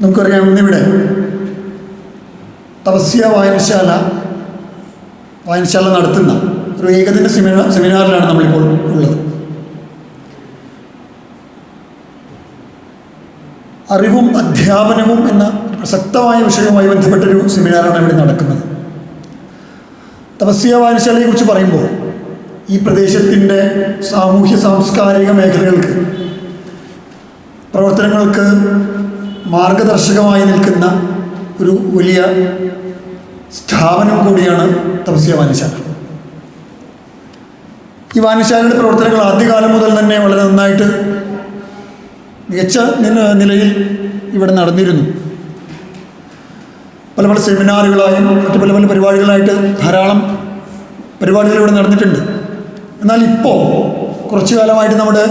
നമുക്കറിയാം ഇന്നിവിടെ തപസ്യ വായനശാല വായനശാല നടത്തുന്ന ഒരു ഏകദിന സെമിനാർ സെമിനാറിലാണ് നമ്മളിപ്പോൾ ഉള്ളത്. അറിവും അധ്യാപനവും എന്ന പ്രസക്തമായ വിഷയവുമായി ബന്ധപ്പെട്ടൊരു സെമിനാറാണ് ഇവിടെ നടക്കുന്നത്. തപസ്യ വായനശാലയെക്കുറിച്ച് പറയുമ്പോൾ ഈ പ്രദേശത്തിന്റെ സാമൂഹ്യ സാംസ്കാരിക മേഖലകൾക്ക് പ്രവർത്തനങ്ങൾക്ക് മാർഗദർശകമായി നിൽക്കുന്ന ഒരു വലിയ സ്ഥാപനം കൂടിയാണ് തപസ്യ വായനശാല. ഈ വായനശാലയുടെ പ്രവർത്തനങ്ങൾ ആദ്യകാലം മുതൽ തന്നെ വളരെ നന്നായിട്ട് മികച്ച നിലയിൽ ഇവിടെ നടന്നിരുന്നു. പല പല സെമിനാറുകളായും മറ്റു പല പല പരിപാടികളായിട്ട് ധാരാളം പരിപാടികൾ ഇവിടെ നടന്നിട്ടുണ്ട്. എന്നാൽ ഇപ്പോൾ കുറച്ചു കാലമായിട്ട് നമ്മുടെ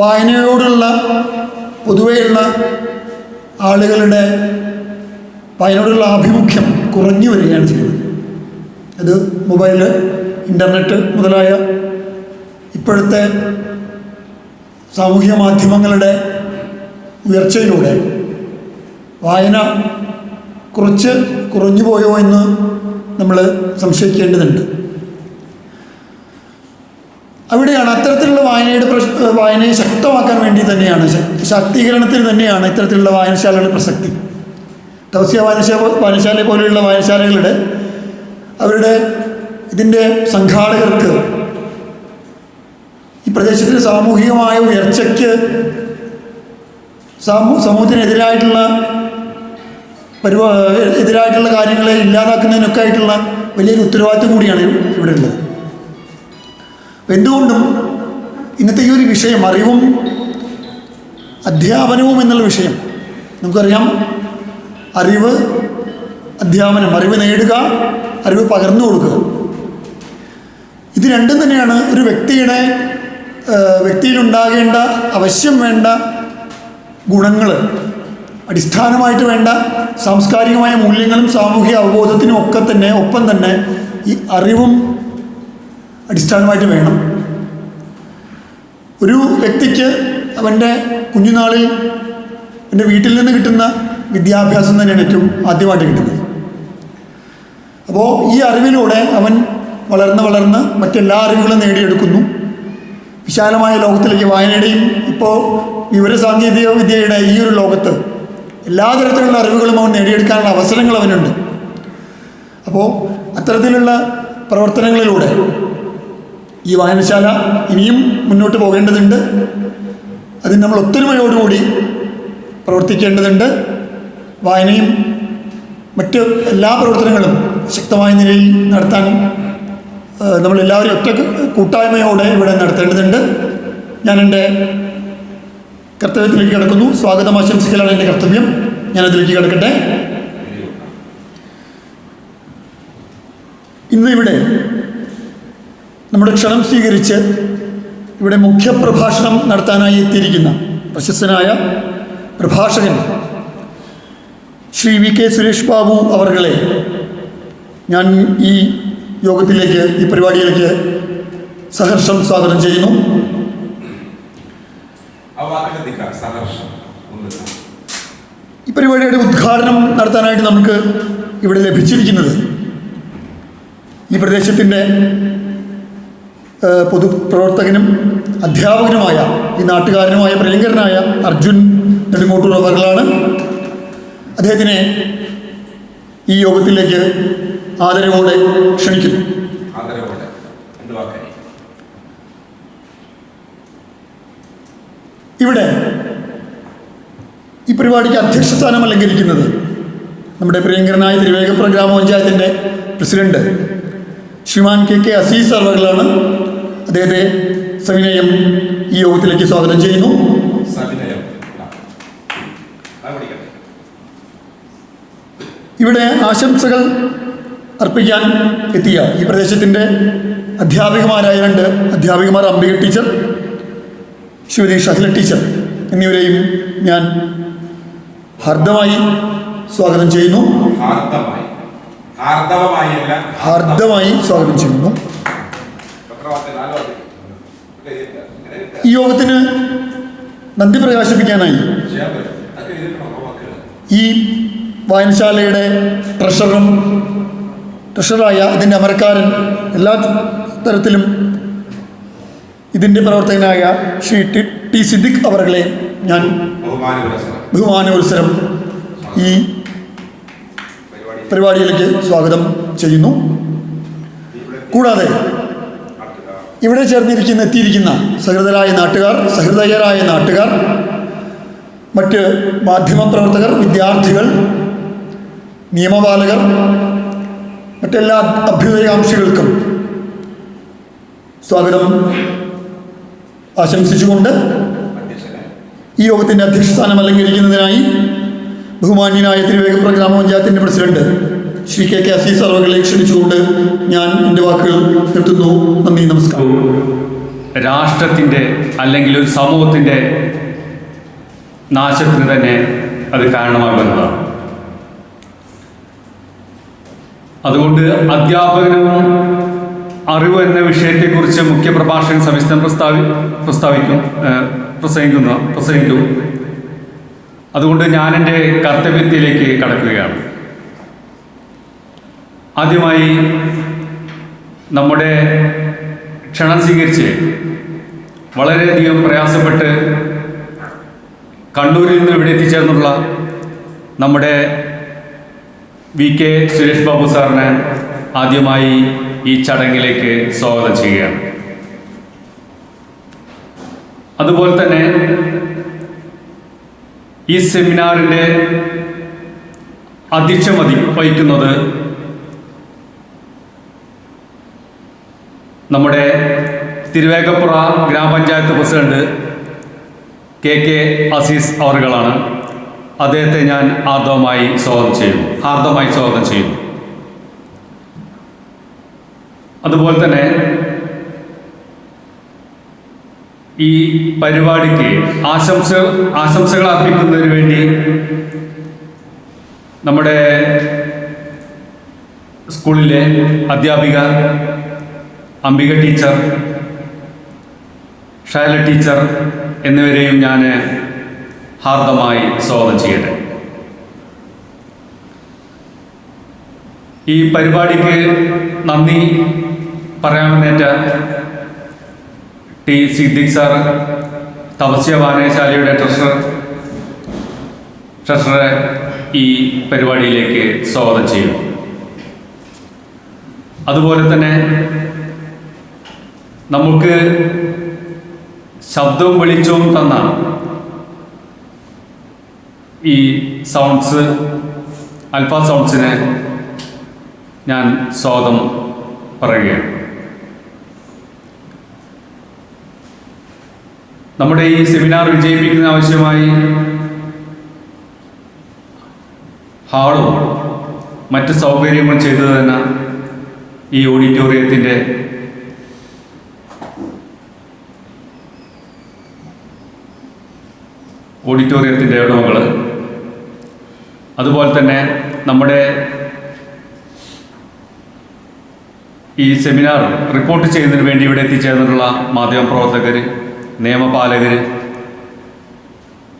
വായനയോടുള്ള പൊതുവെയുള്ള ആളുകളുടെ അതിനോടുള്ള ആഭിമുഖ്യം കുറഞ്ഞു വരികയാണ് ചെയ്യുന്നത്. അത് മൊബൈൽ ഇന്റർനെറ്റ് മുതലായ ഇപ്പോഴത്തെ സാമൂഹ്യ മാധ്യമങ്ങളുടെ ഉയർച്ചയിലൂടെ വായന കുറച്ച് കുറഞ്ഞു പോയോ എന്ന് നമ്മൾ സംശയിക്കേണ്ടതുണ്ട്. അവിടെയാണ് അത്തരത്തിലുള്ള വായനയുടെ പ്രശ് വായനയെ ശക്തമാക്കാൻ വേണ്ടി തന്നെയാണ് ശാക്തീകരണത്തിന് തന്നെയാണ് ഇത്തരത്തിലുള്ള വായനശാലകളുടെ പ്രസക്തി. തൗസ്യ വായനശാല വായനശാല പോലെയുള്ള വായനശാലകളുടെ അവരുടെ ഇതിന്റെ സംഘാടകർക്ക് ഈ പ്രദേശത്തിന്റെ സാമൂഹികമായ ഉയർച്ചയ്ക്ക് സമൂ സമൂഹത്തിനെതിരായിട്ടുള്ള പരിപാ എതിരായിട്ടുള്ള കാര്യങ്ങളെ ഇല്ലാതാക്കുന്നതിനൊക്കെ ആയിട്ടുള്ള വലിയൊരു ഉത്തരവാദിത്വം കൂടിയാണ് ഇവിടെ ഉള്ളത് എന്തുകൊണ്ടും ഇന്നത്തെ ഈ ഒരു വിഷയം അറിവും അധ്യാപനവും എന്നുള്ള വിഷയം നമുക്കറിയാം അറിവ് അധ്യാപനം അറിവ് നേടുക അറിവ് പകർന്നു കൊടുക്കുക. ഇത് രണ്ടും തന്നെയാണ് ഒരു വ്യക്തിയുടെ വ്യക്തിയിലുണ്ടാകേണ്ട അവശ്യം വേണ്ട ഗുണങ്ങൾ അടിസ്ഥാനമായിട്ട് വേണ്ട സാംസ്കാരികമായ മൂല്യങ്ങളും സാമൂഹിക അവബോധത്തിനും ഒക്കെ തന്നെ ഒപ്പം തന്നെ ഈ അറിവും അടിസ്ഥാനമായിട്ട് വേണം. ഒരു വ്യക്തിക്ക് അവന്റെ കുഞ്ഞുനാളിൽ എന്റെ വീട്ടിൽ നിന്ന് കിട്ടുന്ന വിദ്യാഭ്യാസം തന്നെയാണ് ഏറ്റവും ആദ്യമായിട്ട് കിട്ടുന്നത്. അപ്പോൾ ഈ അറിവിലൂടെ അവൻ വളർന്ന് വളർന്ന് മറ്റെല്ലാ അറിവുകളും നേടിയെടുക്കുന്നു. വിശാലമായ ലോകത്തിലേക്ക് വായനയുടെയും ഇപ്പോൾ വിവരസാങ്കേതിക വിദ്യയുടെ ഈ ഒരു ലോകത്ത് എല്ലാ തരത്തിലുള്ള അറിവുകളും അവൻ നേടിയെടുക്കാനുള്ള അവസരങ്ങൾ അവനുണ്ട്. അപ്പോൾ അത്തരത്തിലുള്ള പ്രവർത്തനങ്ങളിലൂടെ ഈ വായനശാല ഇനിയും മുന്നോട്ട് പോകേണ്ടതുണ്ട്. അതിന് നമ്മൾ ഒത്തൊരുമയോടുകൂടി പ്രവർത്തിക്കേണ്ടതുണ്ട്. വായനയും മറ്റ് എല്ലാ പ്രവർത്തനങ്ങളും ശക്തമായ നിലയിൽ നടത്താൻ നമ്മളെല്ലാവരും ഒറ്റ കൂട്ടായ്മയോടെ ഇവിടെ നടത്തേണ്ടതുണ്ട്. ഞാൻ എന്റെ കർത്തവ്യത്തിലേക്ക് കിടക്കുന്നു. സ്വാഗതം ആശംസിക്കലാണ് എന്റെ കർത്തവ്യം. ഞാനതിലേക്ക് കിടക്കട്ടെ. ഇന്ന് ഇവിടെ നമ്മുടെ ക്ഷണം സ്വീകരിച്ച് ഇവിടെ മുഖ്യപ്രഭാഷണം നടത്താനായി എത്തിയിരിക്കുന്ന പ്രശസ്തനായ പ്രഭാഷകൻ ശ്രീ വി കെ സുരേഷ് ബാബു അവർകളെ ഞാൻ ഈ യോഗത്തിലേക്ക് ഈ പരിപാടിയിലേക്ക് സഹർഷം സ്വാഗതം ചെയ്യുന്നു. ഈ പരിപാടിയുടെ ഉദ്ഘാടനം നടത്താനായിട്ട് നമുക്ക് ഇവിടെ ലഭിച്ചിരിക്കുന്നത് ഈ പ്രദേശത്തിന്റെ പൊതുപ്രവർത്തകനും അധ്യാപകനുമായ ഈ നാട്ടുകാരനുമായ പ്രിയങ്കരനായ അർജുൻ നെടുങ്ങോട്ടൂർ അവർകളാണ്. അദ്ദേഹത്തിനെ ഈ യോഗത്തിലേക്ക് ആദരവോടെ ക്ഷണിക്കുന്നു. ഇവിടെ ഈ പരിപാടിക്ക് അധ്യക്ഷസ്ഥാനം അലങ്കരിക്കുന്നത് നമ്മുടെ പ്രിയങ്കരനായ തിരുവേഗപ്പുറ ഗ്രാമപഞ്ചായത്തിന്റെ president Shriman K K Azeez അവർകളാണ്. അദ്ദേഹത്തെ സവിനയം ഈ യോഗത്തിലേക്ക് സ്വാഗതം ചെയ്യുന്നു. ഇവിടെ ആശംസകൾ അർപ്പിക്കാൻ എത്തിയ ഈ പ്രദേശത്തിന്റെ അധ്യാപികമാരായ രണ്ട് അധ്യാപികമാർ അംബിക ടീച്ചർ ശിവതി ഷഹല ടീച്ചർ എന്നിവരെയും ഞാൻ ഹാർദമായി സ്വാഗതം ചെയ്യുന്നു. ഹാർദമായി. സ്വാഗതം ചെയ്യുന്നു. ഈ യോഗത്തിന് നന്ദി പ്രകാശിപ്പിക്കാനായി? ഈ വായനശാലയുടെ ട്രഷറും ട്രഷറായ ഇതിന്റെ അമരക്കാരൻ എല്ലാ തരത്തിലും ഇതിന്റെ പ്രവർത്തകനായ ശ്രീ ടി ടി സിദ്ദിഖ് അവരുടെ ഞാൻ ബഹുമാനോത്സരം ഈ പരിപാടിയിലേക്ക് സ്വാഗതം ചെയ്യുന്നു. കൂടാതെ ഇവിടെ ചേർന്നിരിക്കുന്ന എത്തിയിരിക്കുന്ന സഹൃദരായ നാട്ടുകാർ സഹൃദയരായ നാട്ടുകാർ മറ്റ് മാധ്യമപ്രവർത്തകർ വിദ്യാർത്ഥികൾ നിയമപാലകർ മറ്റെല്ലാ അഭ്യുദയകാംക്ഷികൾക്കും സ്വാഗതം. ആശംസിച്ചുകൊണ്ട് ഈ യോഗത്തിന്റെ അധ്യക്ഷസ്ഥാനം അലങ്കരിക്കുന്നതിനായി ബഹുമാന്യനായ തിരുവേഗപ്പുറം ഗ്രാമപഞ്ചായത്തിന്റെ president Shri K K Azeez അവറുകളെ ക്ഷണിച്ചുകൊണ്ട് ഞാൻ എന്റെ വാക്കുകൾ നിർത്തുന്നു. നന്ദി നമസ്കാരം. രാഷ്ട്രത്തിന്റെ അല്ലെങ്കിൽ ഒരു സമൂഹത്തിന്റെ നാശത്തിന് തന്നെ അത് കാരണമാകുന്നതാണ് അതുകൊണ്ട് അധ്യാപകനും അറിവ് എന്ന വിഷയത്തെക്കുറിച്ച് മുഖ്യ പ്രഭാഷകൻ സവിസ്തരം പ്രസ്താവി പ്രസ്താവിക്കും പ്രസംഗിക്കുന്ന പ്രസംഗിക്കും. അതുകൊണ്ട് ഞാൻ എന്റെ കർത്തവ്യത്തിലേക്ക് കടക്കുകയാണ്. ആദ്യമായി നമ്മുടെ ക്ഷണം സ്വീകരിച്ച് വളരെയധികം പ്രയാസപ്പെട്ട് കണ്ണൂരിൽ നിന്ന് ഇവിടെ എത്തിച്ചേർന്നുള്ള നമ്മുടെ വി കെ സുരേഷ് ബാബു സാറിനെ ആദ്യമായി ഈ ചടങ്ങിലേക്ക് സ്വാഗതം ചെയ്യുകയാണ്. അതുപോലെ തന്നെ ഈ സെമിനാറിന്റെ അധ്യക്ഷമതി വഹിക്കുന്നത് നമ്മുടെ തിരുവേഗപ്പുറ ഗ്രാമപഞ്ചായത്ത് പ്രസിഡന്റ് കെ കെ അസീസ് അവറുകളാണ് അദ്ദേഹത്തെ ഞാൻ ആർദ്രമായി സ്വാഗതം ചെയ്യുന്നു. ആർദ്രമായി സ്വാഗതം ചെയ്യുന്നു. അതുപോലെ തന്നെ ഈ പരിപാടിക്ക് ആശംസ ആശംസകൾ അർപ്പിക്കുന്നതിന് വേണ്ടി നമ്മുടെ സ്കൂളിലെ അധ്യാപിക അംബിക ടീച്ചർ ഷൈല ടീച്ചർ എന്നിവരെയും ഞാൻ ഹാർദമായി സ്വാഗതം ചെയ്യട്ടെ. ഈ പരിപാടിക്ക് നന്ദി പറയാമെന്നേറ്റ ടി സിദ്ദിഖ് സാർ തപസ്യ വായനശാലയുടെ ട്രഷറർ ട്രഷറെ ഈ പരിപാടിയിലേക്ക് സ്വാഗതം ചെയ്യും അതുപോലെ തന്നെ നമുക്ക് ശബ്ദവും വെളിച്ചവും തന്ന ഈ സൗണ്ട്സ് അൽഫ സൗണ്ട്സിനെ ഞാൻ സ്വാഗതം പറയുകയാണ്. നമ്മുടെ ഈ സെമിനാർ വിജയിപ്പിക്കുന്ന ആവശ്യമായി ഹാളും മറ്റ് സൗകര്യങ്ങളും ചെയ്തു തന്നെ ഈ ഓഡിറ്റോറിയത്തിന്റെ ഓഡിറ്റോറിയത്തിന്റെ ഉടമകൾ. അതുപോലെ തന്നെ നമ്മുടെ ഈ സെമിനാർ റിപ്പോർട്ട് ചെയ്യുന്നതിന് വേണ്ടി ഇവിടെ എത്തിച്ചേർന്നിട്ടുള്ള മാധ്യമപ്രവർത്തകർ നിയമപാലകർ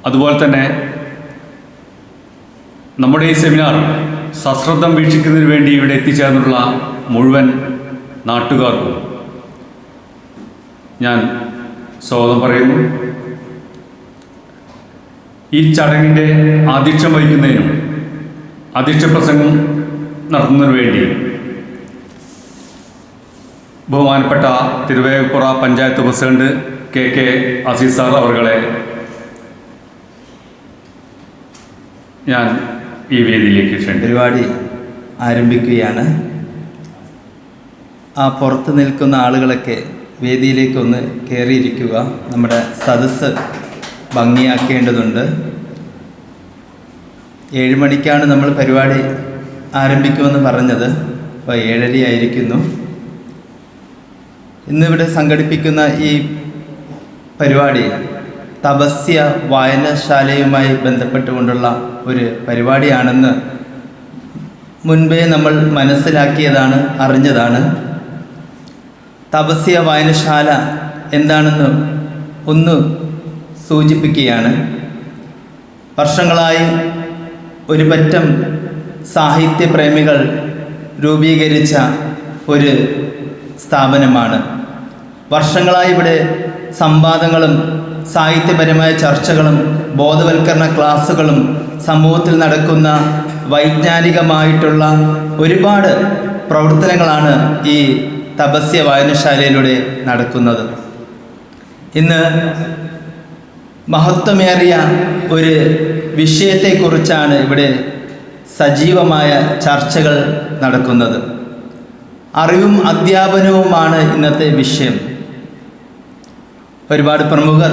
അതുപോലെ തന്നെ നമ്മുടെ ഈ സെമിനാർ സശ്രദ്ധം വീക്ഷിക്കുന്നതിന് വേണ്ടി ഇവിടെ എത്തിച്ചേർന്നിട്ടുള്ള മുഴുവൻ നാട്ടുകാർക്കും ഞാൻ സ്വാഗതം പറയുന്നു. ഈ ചടങ്ങിന്റെ ആധ്യക്ഷം വഹിക്കുന്നതിനും പ്രസംഗം നടത്തുന്നതിനു വേണ്ടി ബഹുമാനപ്പെട്ട Thiruvegappura panchayat president K K Azeez sir അവർകളെ ഞാൻ ഈ വേദിയിലേക്ക് പരിപാടി ആരംഭിക്കുകയാണ്. ആ പുറത്ത് നിൽക്കുന്ന ആളുകളൊക്കെ വേദിയിലേക്കൊന്ന് കയറിയിരിക്കുക നമ്മുടെ സദസ്സ് ഭംഗിയാക്കേണ്ടതുണ്ട്. ഏഴ് മണിക്കാണ് നമ്മൾ പരിപാടി ആരംഭിക്കുമെന്ന് പറഞ്ഞത്. അപ്പോൾ ഏഴരയായിരിക്കുന്നു ഇന്നിവിടെ സംഘടിപ്പിക്കുന്ന ഈ പരിപാടി തപസ്യ വായനശാലയുമായി ബന്ധപ്പെട്ടുകൊണ്ടുള്ള ഒരു പരിപാടിയാണെന്ന് മുൻപേ നമ്മൾ മനസ്സിലാക്കിയതാണ് അറിഞ്ഞതാണ്. തപസ്യ വായനശാല എന്താണെന്ന് ഒന്ന് സൂചിപ്പിക്കുകയാണ്. വർഷങ്ങളായി ഒരു പറ്റം സാഹിത്യപ്രേമികൾ രൂപീകരിച്ച ഒരു സ്ഥാപനമാണ്. വർഷങ്ങളായി ഇവിടെ സംവാദങ്ങളും സാഹിത്യപരമായ ചർച്ചകളും ബോധവൽക്കരണ ക്ലാസ്സുകളും സമൂഹത്തിൽ നടക്കുന്ന വൈജ്ഞാനികമായിട്ടുള്ള ഒരുപാട് പ്രവർത്തനങ്ങളാണ് ഈ തപസ്യ വായനശാലയിലൂടെ നടക്കുന്നത്. ഇന്ന് മഹത്വമേറിയ ഒരു വിഷയത്തെക്കുറിച്ചാണ് ഇവിടെ സജീവമായ ചർച്ചകൾ നടക്കുന്നത്. അറിവും അധ്യാപനവുമാണ് ഇന്നത്തെ വിഷയം. ഒരുപാട് പ്രമുഖർ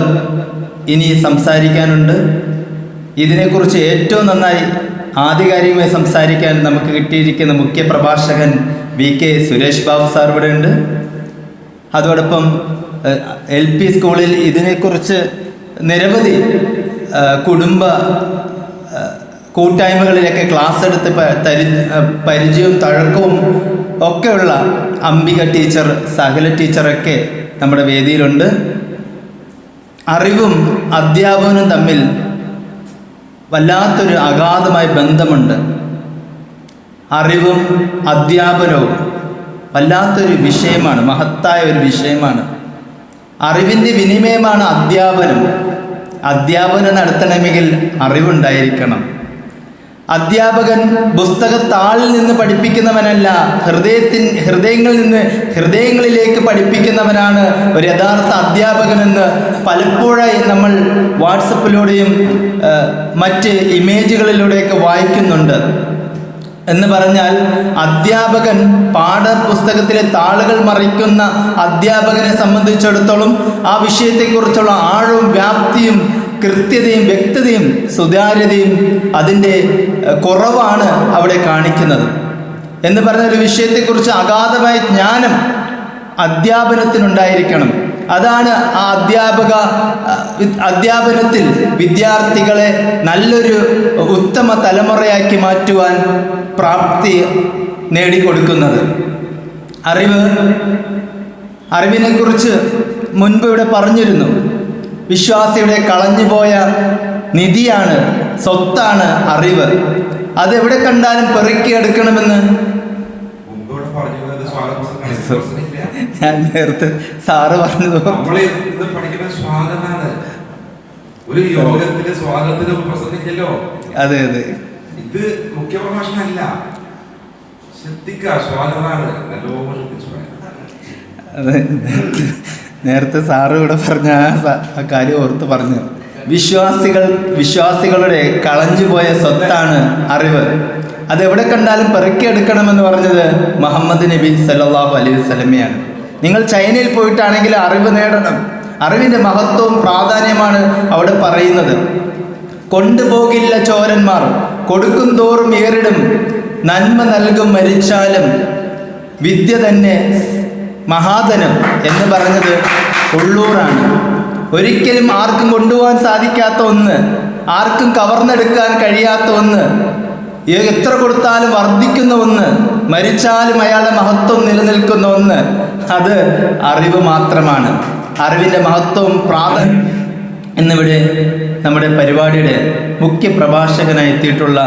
ഇനി സംസാരിക്കാനുണ്ട്. ഇതിനെക്കുറിച്ച് ഏറ്റവും നന്നായി ആധികാരികമായി സംസാരിക്കാൻ നമുക്ക് കിട്ടിയിരിക്കുന്ന മുഖ്യ പ്രഭാഷകൻ V K Suresh Babu sir ഇവിടെ ഉണ്ട്. അതോടൊപ്പം എൽ പി സ്കൂളിൽ ഇതിനെക്കുറിച്ച് നിരവധി കുടുംബ കൂട്ടായ്മകളിലൊക്കെ ക്ലാസ് എടുത്ത് തരി പരിചയവും തഴക്കവും ഒക്കെയുള്ള അംബിക ടീച്ചർ സഹല ടീച്ചറൊക്കെ നമ്മുടെ വേദിയിലുണ്ട്. അറിവും അധ്യാപനവും തമ്മിൽ വല്ലാത്തൊരു അഗാധമായ ബന്ധമുണ്ട്. അറിവും അധ്യാപനവും വല്ലാത്തൊരു വിഷയമാണ് മഹത്തായ ഒരു വിഷയമാണ്. അറിവിന്റെ വിനിമയമാണ് അധ്യാപനം. അധ്യാപനം നടത്തണമെങ്കിൽ അറിവുണ്ടായിരിക്കണം. അധ്യാപകൻ പുസ്തകത്താളിൽ നിന്ന് പഠിപ്പിക്കുന്നവനല്ല ഹൃദയത്തിൻ ഹൃദയങ്ങളിൽ നിന്ന് ഹൃദയങ്ങളിലേക്ക് പഠിപ്പിക്കുന്നവനാണ് ഒരു യഥാർത്ഥ അധ്യാപകനെന്ന് പലപ്പോഴായി നമ്മൾ വാട്സപ്പിലൂടെയും മറ്റ് ഇമേജുകളിലൂടെയൊക്കെ വായിക്കുന്നുണ്ട്. എന്ന് പറഞ്ഞാൽ അധ്യാപകൻ പാഠപുസ്തകത്തിലെ താളുകൾ മറിക്കുന്ന അധ്യാപകനെ സംബന്ധിച്ചിടത്തോളം ആ വിഷയത്തെക്കുറിച്ചുള്ള ആഴവും വ്യാപ്തിയും കൃത്യതയും വ്യക്തതയും സുതാര്യതയും അതിന്റെ കുറവാണ് അവിടെ കാണിക്കുന്നത്. എന്ന് പറഞ്ഞ ഒരു വിഷയത്തെക്കുറിച്ച് അഗാധമായ ജ്ഞാനം അധ്യാപനത്തിനുണ്ടായിരിക്കണം. അതാണ് ആ അധ്യാപക അധ്യാപനത്തിൽ വിദ്യാർത്ഥികളെ നല്ലൊരു ഉത്തമ തലമുറയാക്കി മാറ്റുവാൻ പ്രാപ്തി നേടിക്കൊടുക്കുന്നത്. അറിവ് അറിവിനെക്കുറിച്ച് മുൻപ് ഇവിടെ പറഞ്ഞിരുന്നു. വിശ്വാസിയുടെ കളഞ്ഞുപോയ നിധിയാണ് സ്വത്താണ് അറിവ്. അതെവിടെ കണ്ടാലും പെറുക്കിയെടുക്കണമെന്ന് ഞാൻ നേരത്തെ സാറ് പറഞ്ഞത് ഒരു യോഗത്തിൽ സ്വാഗതത്തിന് പ്രസംഗിച്ചല്ലോ? അതെ അതെ. ഇത് മുഖ്യപ്രഭാഷണമല്ല. ശ്രദ്ധിക്കുക സ്വാഗതമാണ് നല്ലോണം ശ്രദ്ധിച്ചു അതെ. നേരത്തെ- സാറ് ഇവിടെ പറഞ്ഞ ആ കാര്യം ഓർത്ത് പറഞ്ഞു. വിശ്വാസികൾ വിശ്വാസികളുടെ കളഞ്ഞുപോയ സ്വത്താണ് അറിവ്. അതെവിടെ കണ്ടാലും പെറുക്കിയെടുക്കണമെന്ന് പറഞ്ഞത് മുഹമ്മദ് നബി സല്ലാഹു അലൈഹി വസല്ലമയാണ്. നിങ്ങൾ ചൈനയിൽ പോയിട്ടാണെങ്കിൽ അറിവ് നേടണം. അറിവിന്റെ മഹത്വവും പ്രാധാന്യമാണ് അവിടെ പറയുന്നത്. കൊണ്ടുപോകില്ല ചോരന്മാർ. കൊടുക്കും തോറും ഏറിടും. നന്മ നൽകും മരിച്ചാലും. വിദ്യ തന്നെ മഹാധനം എന്ന് പറഞ്ഞത് ഉള്ളൂറാണ്. ഒരിക്കലും ആർക്കും കൊണ്ടുപോകാൻ സാധിക്കാത്ത ഒന്ന്. ആർക്കും കവർന്നെടുക്കാൻ കഴിയാത്ത ഒന്ന്. എത്ര കൊടുത്താലും വർദ്ധിക്കുന്ന ഒന്ന് മരിച്ചാലും അയാളുടെ മഹത്വം നിലനിൽക്കുന്ന ഒന്ന് അത് അറിവ് മാത്രമാണ്. അറിവിന്റെ മഹത്വവും പ്രാധാന്യം എന്നിവിടെ നമ്മുടെ പരിപാടിയുടെ മുഖ്യ പ്രഭാഷകനായി എത്തിയിട്ടുള്ള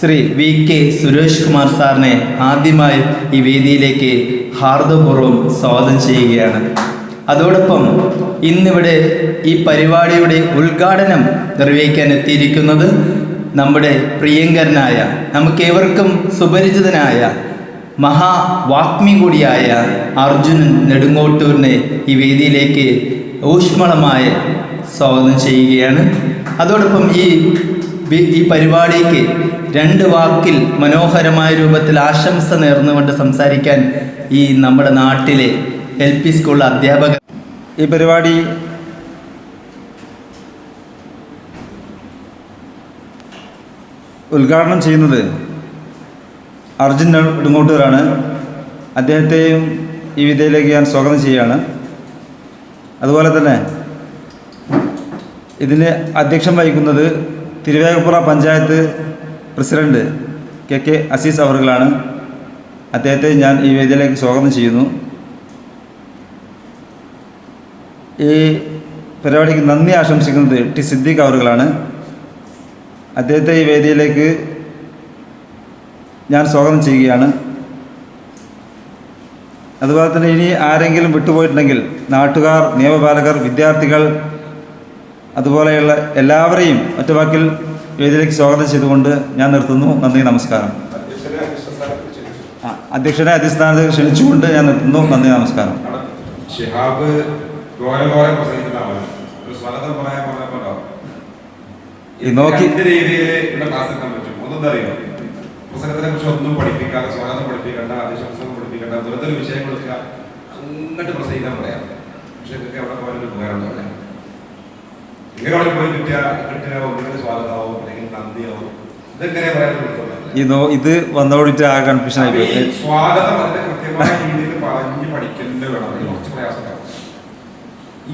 ശ്രീ വി കെ സുരേഷ് കുമാർ സാറിനെ ആദ്യമായി ഈ വേദിയിലേക്ക് ഹാർദപൂർവം സ്വാഗതം ചെയ്യുകയാണ്. അതോടൊപ്പം ഇന്നിവിടെ ഈ പരിപാടിയുടെ ഉദ്ഘാടനം നിർവഹിക്കാൻ എത്തിയിരിക്കുന്നത് നമ്മുടെ പ്രിയങ്കരനായ നമുക്കേവർക്കും സുപരിചിതനായ മഹാവാഗ്മി കൂടിയായ അർജുനൻ നെടുങ്ങോട്ടൂരിനെ ഈ വേദിയിലേക്ക് ഊഷ്മളമായ സ്വാഗതം ചെയ്യുകയാണ്. അതോടൊപ്പം ഈ ഈ പരിപാടിക്ക് രണ്ട് വാക്കിൽ മനോഹരമായ രൂപത്തിൽ ആശംസ നേർന്നുകൊണ്ട് സംസാരിക്കാൻ ഈ നമ്മുടെ നാട്ടിലെ എൽ പി സ്കൂൾ അധ്യാപകർ ഈ പരിപാടി ഉദ്ഘാടനം ചെയ്യുന്നത് അർജുൻ ഇടുങ്ങോട്ടൂരാണ് അദ്ദേഹത്തെയും ഈ വിദ്യയിലേക്ക് ഞാൻ സ്വാഗതം ചെയ്യുകയാണ്. അതുപോലെ തന്നെ ഇതിന് അധ്യക്ഷം വഹിക്കുന്നത് Thiruvegappura panchayat president K K Azeez അവറുകളാണ്. അദ്ദേഹത്തെ ഞാൻ ഈ വേദിയിലേക്ക് സ്വാഗതം ചെയ്യുന്നു. ഈ പരിപാടിക്ക് നന്ദി ആശംസിക്കുന്നത് ടി സിദ്ദീഖ് അവറുകളാണ്. അദ്ദേഹത്തെ ഈ വേദിയിലേക്ക് ഞാൻ സ്വാഗതം ചെയ്യുകയാണ്. അതുപോലെ തന്നെ ഇനി ആരെങ്കിലും വിട്ടുപോയിട്ടുണ്ടെങ്കിൽ നാട്ടുകാർ നിയമപാലകർ വിദ്യാർത്ഥികൾ അതുപോലെയുള്ള എല്ലാവരെയും ഒറ്റവാക്കിൽ വേദിയിലേക്ക് സ്വാഗതം ചെയ്തുകൊണ്ട് ഞാൻ നിർത്തുന്നു. നന്ദി നമസ്കാരം. അധ്യക്ഷനെ അധിസ്ഥാനത്ത് ക്ഷണിച്ചുകൊണ്ട് ഞാൻ നിർത്തുന്നു. നന്ദി നമസ്കാരം. ഷിഹാബ് പ്രസംഗിക്കുന്ന പറയാൻ ഈ നോക്കി- രീതിയിൽ ക്ലാസ് എടുക്കാൻ പറ്റും. ഒന്നും അറിയോ പുസ്തകത്തിനെ കുറിച്ച് ഒന്നും പഠിപ്പിക്കാതെ സ്വാഗതം പഠിപ്പിക്കേണ്ട അധ്യക്ഷ പുസ്തകം പഠിപ്പിക്കേണ്ട വെറുതെ ഒരു വിഷയം കൊടുക്കുക അങ്ങോട്ട് പ്രസംഗിക്കാൻ പറയാം. പക്ഷെ ഇതൊക്കെ അവിടെ പോയാലും ഉപകാരം ഉണ്ടാവില്ല ഇങ്ങനെ അവിടെ പോയി കിട്ടിയ കിട്ടിയ ഒന്നുകിൽ സ്വാഗതമാവും അല്ലെങ്കിൽ നന്ദിയാവും. ഇതെങ്ങനെ പറയാൻ പറ്റുള്ളൂ ഈ നോ ഇത് വന്നോടിട്ട് ആ കൺഫ്യൂഷൻ ആയി. സ്വാഗതം അതിന്റെ കൃത്യമായ രീതിയിൽ പറഞ്ഞ് പഠിക്കുന്നത് വേണം. കുറച്ച് പ്രയാസമുണ്ടാവും.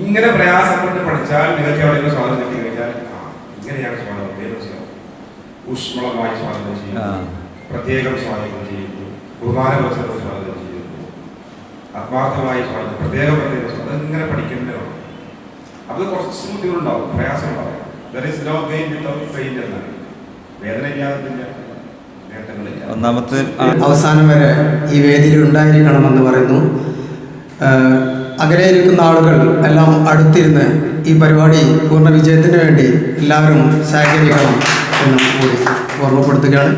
ഇങ്ങനെ പ്രയാസപ്പെട്ട് പഠിച്ചാൽ നിങ്ങൾക്ക് എവിടെയെങ്കിലും സ്വാഗതം കിട്ടി കഴിഞ്ഞാൽ ഇങ്ങനെയാണ് സ്വാഗതം. ദൈവം സ്വാഗതം? ഊഷ്മളമായി സ്വാഗതം ചെയ്യുന്നു. പ്രത്യേകം സ്വാഗതം ചെയ്യുന്നു. ബഹുമാനപുരസ്സരം സ്വാഗതം ചെയ്യുന്നു. ആത്മാർത്ഥമായി സ്വാഗതം പ്രത്യേകം പ്രത്യേകം സ്വാഗതം. ഇങ്ങനെ പഠിക്കേണ്ടതാണ് അത് കുറച്ച് ബുദ്ധിമുട്ടുണ്ടാവും പ്രയാസം ഉണ്ടാവും there is no gain without pain എന്നാണ്. വേദന ഇല്ലാതെ നേട്ടങ്ങളില്ല ഒന്നാമത്തെ അവസാനം വരെ ഈ വേദിയിൽ ഉണ്ടായിരിക്കണമെന്ന് പറയുന്നു. അകലെ ഇരിക്കുന്ന ആളുകൾ എല്ലാം അടുത്തിരുന്ന് ഈ പരിപാടി പൂർണ വിജയത്തിന് വേണ്ടി എല്ലാവരും സഹകരിക്കണം എന്ന് കൂടി ഓർമ്മപ്പെടുത്തുകയാണ്.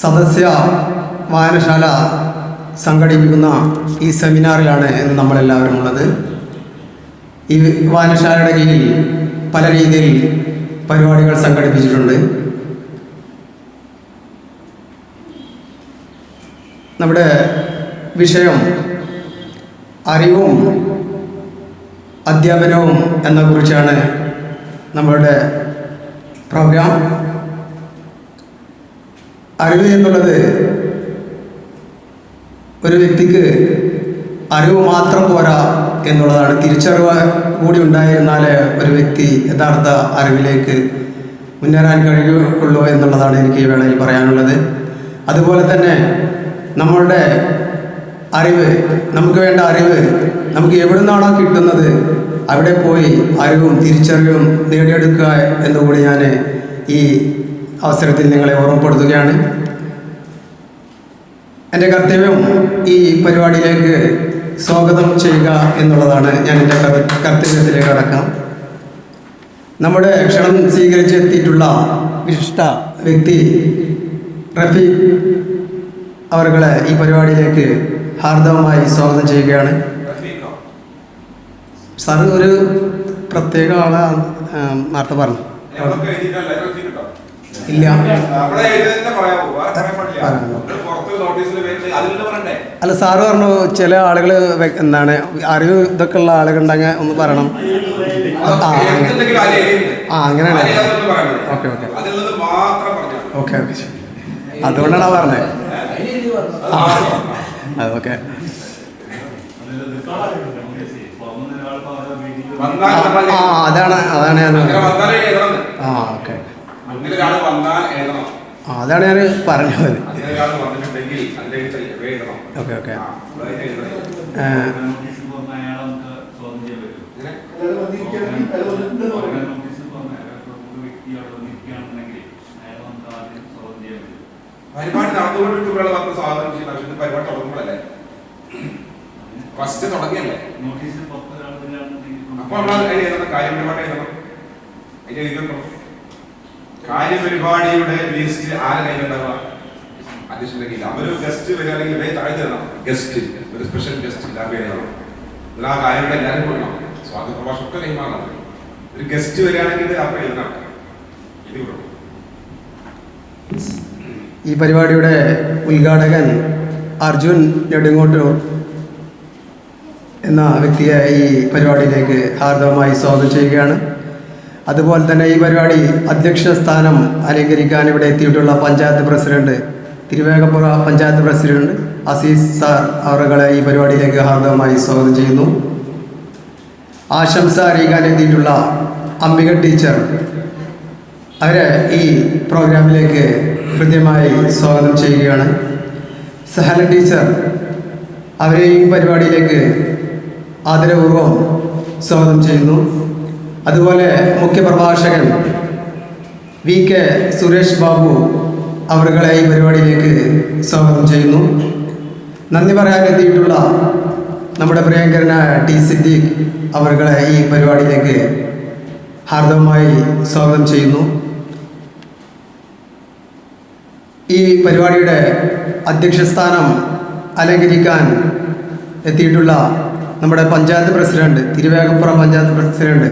സദസ്യ വായനശാല സംഘടിപ്പിക്കുന്ന ഈ സെമിനാറിലാണ് ഇന്ന് നമ്മളെല്ലാവരും ഉള്ളത്. ഈ വായനശാലയുടെ കീഴിൽ പല രീതിയിൽ പരിപാടികൾ സംഘടിപ്പിച്ചിട്ടുണ്ട്. നമ്മുടെ വിഷയം അറിവും അധ്യാപനവും എന്ന കുറിച്ചാണ് നമ്മളുടെ പ്രോഗ്രാം അറിവ് എന്നുള്ളത് ഒരു വ്യക്തിക്ക് അറിവ് മാത്രം പോരാ എന്നുള്ളതാണ്. തിരിച്ചറിവ് കൂടി ഉണ്ടായിരുന്നാൽ ഒരു വ്യക്തി യഥാർത്ഥ അറിവിലേക്ക് മുന്നേറാൻ കഴിയുള്ളൂ എന്നുള്ളതാണ് എനിക്ക് വേളയിൽ പറയാനുള്ളത്. അതുപോലെ തന്നെ നമ്മളുടെ അറിവ് നമുക്ക് വേണ്ട അറിവ് നമുക്ക് എവിടെ നിന്നാണോ കിട്ടുന്നത് അവിടെ പോയി അറിവും തിരിച്ചറിവും നേടിയെടുക്കുക എന്നുകൂടി ഞാൻ ഈ അവസരത്തിൽ നിങ്ങളെ ഓർമ്മപ്പെടുത്തുകയാണ്. എന്റെ കർത്തവ്യം ഈ പരിപാടിയിലേക്ക് സ്വാഗതം ചെയ്യുക എന്നുള്ളതാണ് ഞാൻ എന്റെ കർ- കർത്തവ്യത്തിലേക്ക് അടക്കാം നമ്മുടെ ക്ഷണം സ്വീകരിച്ചെത്തിയിട്ടുള്ള വിശിഷ്ട വ്യക്തി റഫീഖ് അവർകളെ ഈ പരിപാടിയിലേക്ക് ഹാർദവമായി സ്വാഗതം ചെയ്യുകയാണ്. സാറ് സാർ ഒരു പ്രത്യേക ആളെ നേരത്തെ പറഞ്ഞു? ഇല്ല. അല്ല സാറ് പറഞ്ഞു ചില ആളുകൾ എന്താണ് അറിവ് ഇതൊക്കെ ഉള്ള ആളുകളുണ്ടെങ്കിൽ ഒന്ന് പറയണം. ആ അങ്ങനെയാണ്. Okay, okay. ഓക്കെ ഓക്കെ അതുകൊണ്ടാണ് പറഞ്ഞത്. ആ മാത്രം പറഞ്ഞാൽ അത് ഓക്കെ വന്നാൽ ആ അതാണ് അതാണ് ഞാൻ ആ ഓക്കെ. അതാണ് ഞാൻ പറഞ്ഞത്. Okay okay. ആ, എഴുതണം. പരിപാടി നടന്നുകൊണ്ടിരിക്കുമ്പോഴുള്ള നമുക്ക് സ്വാഗതം ചെയ്യുന്ന പക്ഷെ പരിപാടി തുടങ്ങുമ്പോഴല്ലേ? ഫസ്റ്റ് തുടങ്ങിയല്ലേ? അപ്പൊ നമ്മൾ അതിൽ എഴുതണം കാര്യപരിപാടി എഴുതണം അതിൽ എഴുതി കാര്യപരിപാടിയുടെ ലിസ്റ്റ് ആരെ കയ്യിലുണ്ടാവുക? അധ്യക്ഷന്റെ കയ്യിൽ അവർ ഗസ്റ്റ് വരികയാണെങ്കിൽ വേ താഴ്ത്തി തരണം. ഗസ്റ്റ് ഒരു സ്പെഷ്യൽ ഗസ്റ്റ് എല്ലാവരും എഴുതണം എന്നാൽ ആ കാര്യങ്ങളുടെ എല്ലാവരും കൊടുക്കണം സ്വാഗത പ്രഭാഷണം ഒക്കെ കൈമാറണം. ഒരു ഗസ്റ്റ് വരികയാണെങ്കിൽ അപ്പൊ എഴുതണം ഇത് കൊടുക്കണം ഈ പരിപാടിയുടെ ഉദ്ഘാടകൻ അർജുൻ നെടുങ്ങോട്ടൂർ എന്ന വ്യക്തിയെ ഈ പരിപാടിയിലേക്ക് ഹാർദവമായി സ്വാഗതം ചെയ്യുകയാണ്. അതുപോലെ തന്നെ ഈ പരിപാടി അധ്യക്ഷ സ്ഥാനം അലങ്കരിക്കാൻ ഇവിടെ എത്തിയിട്ടുള്ള panchayat president Thiruvegappura panchayat president Azeez sir അവരുടെ ഈ പരിപാടിയിലേക്ക് ഹാർദവമായി സ്വാഗതം ചെയ്യുന്നു. ആശംസ അറിയിക്കാൻ എത്തിയിട്ടുള്ള അംബിക ടീച്ചർ അവരെ ഈ പ്രോഗ്രാമിലേക്ക് കൃത്യമായി സ്വാഗതം ചെയ്യുകയാണ്. സഹല ടീച്ചർ അവരെ ഈ പരിപാടിയിലേക്ക് ആദരപൂർവം സ്വാഗതം ചെയ്യുന്നു. അതുപോലെ മുഖ്യപ്രഭാഷകൻ വി കെ സുരേഷ് ബാബു അവരുകളെ ഈ പരിപാടിയിലേക്ക് സ്വാഗതം ചെയ്യുന്നു. നന്ദി പറയാനെത്തിയിട്ടുള്ള നമ്മുടെ പ്രിയങ്കരനായ ടി സിദ്ദീഖ് അവരുകളെ ഈ പരിപാടിയിലേക്ക് ഹാർദവമായി സ്വാഗതം ചെയ്യുന്നു. ഈ പരിപാടിയുടെ അധ്യക്ഷസ്ഥാനം അലങ്കരിക്കാൻ എത്തിയിട്ടുള്ള നമ്മുടെ പഞ്ചായത്ത് പ്രസിഡന്റ് തിരുവേഗപ്പുറം പഞ്ചായത്ത് പ്രസിഡന്റ്